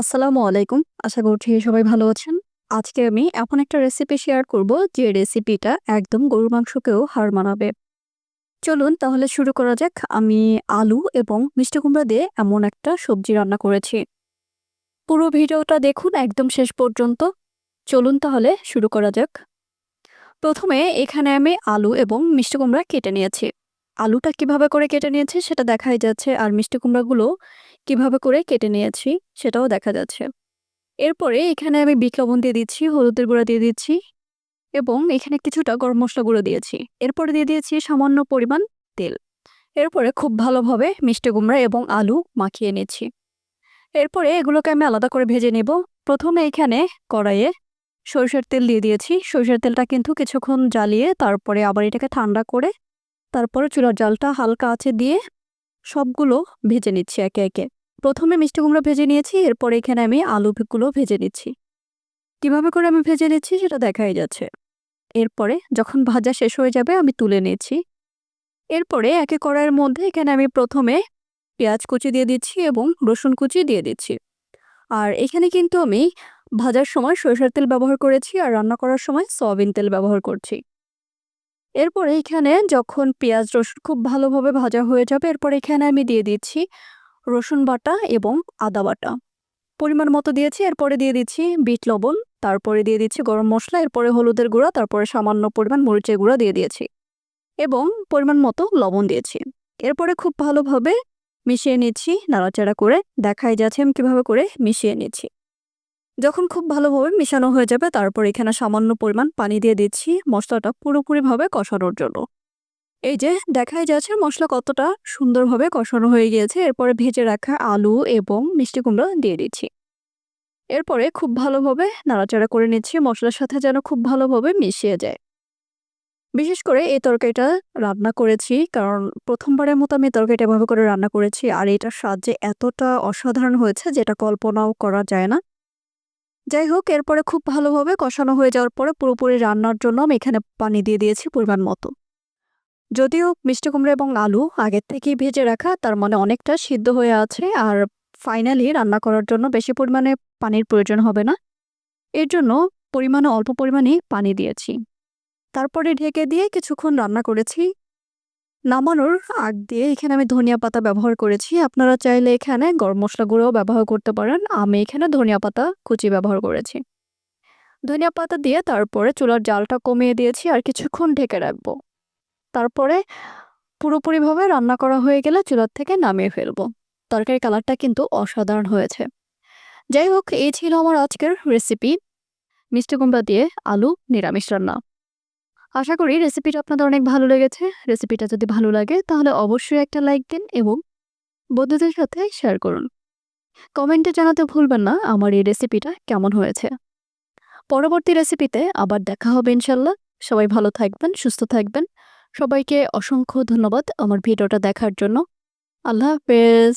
আসসালামু আলাইকুম। আশা করছি সবাই ভালো আছেন। আজকে আমি এমন একটা রেসিপি শেয়ার করব যে রেসিপিটা একদম গরুর মাংসকেও হার মানাবে। চলুন তাহলে শুরু করা যাক। আমি আলু এবং মিষ্টি কুমড়া দিয়ে এমন একটা সবজি রান্না করেছি। পুরো ভিডিওটা দেখুন একদম শেষ পর্যন্ত। চলুন তাহলে শুরু করা যাক। প্রথমে এখানে আমি আলু এবং মিষ্টি কুমড়া কেটে নিয়েছি। আলুটা কীভাবে করে কেটে নিয়েছি সেটা দেখাই যাচ্ছে। আর মিষ্টি কুমড়াগুলো কীভাবে করে কেটে নিয়েছি সেটাও দেখা যাচ্ছে। এরপরে এখানে আমি বিট লবণ দিয়ে দিচ্ছি, হলুদের গুঁড়া দিয়ে দিচ্ছি এবং এখানে কিছুটা গরম মশলা গুঁড়ো দিয়েছি। এরপরে দিয়ে দিয়েছি সামান্য পরিমাণ তেল। এরপরে খুব ভালোভাবে মিষ্টি কুমড়া এবং আলু মাখিয়ে নিচ্ছি। এরপরে এগুলোকে আমি আলাদা করে ভেজে নেব। প্রথমে এখানে কড়াইয়ে সরিষার তেল দিয়ে দিয়েছি। সরিষার তেলটা কিন্তু কিছুক্ষণ জ্বালিয়ে তারপরে আবার এটাকে ঠান্ডা করে তারপরে চুলার জালটা হালকা আছে দিয়ে সবগুলো ভেজে নিচ্ছি একে একে। প্রথমে মিষ্টি কুমড়ো ভেজে নিয়েছি, এরপরে এখানে আমি আলুগুলো ভেজে নিচ্ছি। কীভাবে করে আমি ভেজে নিচ্ছি সেটা দেখাই যাচ্ছে। এরপরে যখন ভাজা শেষ হয়ে যাবে, আমি তুলে নিয়েছি এরপরে একে কড়াইয়ের মধ্যে এখানে আমি প্রথমে পেঁয়াজ কুচি দিয়ে দিচ্ছি এবং রসুন কুচি দিয়ে দিচ্ছি। আর এখানে কিন্তু আমি ভাজার সময় সরিষার তেল ব্যবহার করেছি আর রান্না করার সময় সয়াবিন তেল ব্যবহার করছি। এরপরে এখানে যখন পেঁয়াজ রসুন খুব ভালোভাবে ভাজা হয়ে যাবে, এরপর এখানে আমি দিয়ে দিচ্ছি রসুন বাটা এবং আদা বাটা। পরিমাণ মতো দিয়েছি, এরপরে দিয়ে দিচ্ছি বিট লবণ, তারপরে দিয়ে দিচ্ছি গরম মশলা, এরপরে হলুদের গুঁড়া, তারপরে সামান্য পরিমাণ মরিচের গুঁড়া দিয়ে দিয়েছি এবং পরিমাণ মতো লবণ দিয়েছি। এরপরে খুব ভালোভাবে মিশিয়ে নিচ্ছি, নাড়াচাড়া করে দেখাই যাচ্ছে আমি কীভাবে করে মিশিয়ে নিচ্ছি। যখন খুব ভালোভাবে মিশানো হয়ে যাবে, তারপর এখানে সামান্য পরিমাণ পানি দিয়ে দিচ্ছি, মশলাটা পুরোপুরিভাবে কষানোর জন্য। এই যে দেখাই যাচ্ছে মশলা কতটা সুন্দরভাবে কষানো হয়ে গিয়েছে। এরপরে ভেজে রাখা আলু এবং মিষ্টি কুমড়ো দিয়ে দিচ্ছি। এরপরে খুব ভালোভাবে নাড়াচাড়া করে নিচ্ছি, মশলার সাথে যেন খুব ভালোভাবে মিশিয়ে যায়। বিশেষ করে এই তরকারিটা রান্না করেছি, কারণ প্রথমবারের মতো আমি তরকারিটা এভাবে করে রান্না করেছি, আর এটার স্বাদ যে এতটা অসাধারণ হয়েছে যেটা কল্পনাও করা যায় না। যাই হোক, এরপরে খুব ভালোভাবে কষানো হয়ে যাওয়ার পরে পুরোপুরি রান্নার জন্য আমি এখানে পানি দিয়ে দিয়েছি পরিমাণ মতো। যদিও মিষ্টি কুমড়া এবং আলু আগের থেকেই ভেজে রাখা, তার মানে অনেকটা সিদ্ধ হয়ে আছে আর ফাইনালি রান্না করার জন্য বেশি পরিমাণে পানির প্রয়োজন হবে না। এর জন্য পরিমাণে অল্প পরিমাণেই পানি দিয়েছি। তারপরে ঢেকে দিয়ে কিছুক্ষণ রান্না করেছি। নামানোর আগ দিয়ে এখানে আমি ধনিয়া পাতা ব্যবহার করেছি। আপনারা চাইলে এখানে গরম মশলা গুঁড়োও ব্যবহার করতে পারেন। আমি এখানে ধনিয়া পাতা, কুচি ব্যবহার করেছি। ধনিয়া পাতা দিয়ে তারপরে চুলার জালটা কমিয়ে দিয়েছি আর কিছুক্ষণ ঢেকে রাখব। তারপরে পুরোপুরিভাবে রান্না করা হয়ে গেলে চুলার থেকে নামিয়ে ফেলব। তরকারি কালারটা কিন্তু অসাধারণ হয়েছে। যাই হোক, এই ছিল আমার আজকের রেসিপি মিষ্টি কুমড়া দিয়ে আলু নিরামিষ রান্না। আশা করি রেসিপিটা আপনাদের অনেক ভালো লেগেছে। রেসিপিটা যদি ভালো লাগে, তাহলে অবশ্যই একটা লাইক দিন এবং বন্ধুদের সাথে শেয়ার করুন। কমেন্টে জানাতে ভুলবেন না আমার এই রেসিপিটা কেমন হয়েছে। পরবর্তী রেসিপিতে আবার দেখা হবে ইনশাল্লাহ সবাই ভালো থাকবেন, সুস্থ থাকবেন। সবাইকে অসংখ্য ধন্যবাদ আমার ভিডিওটা দেখার জন্য। আল্লাহ হাফেজ।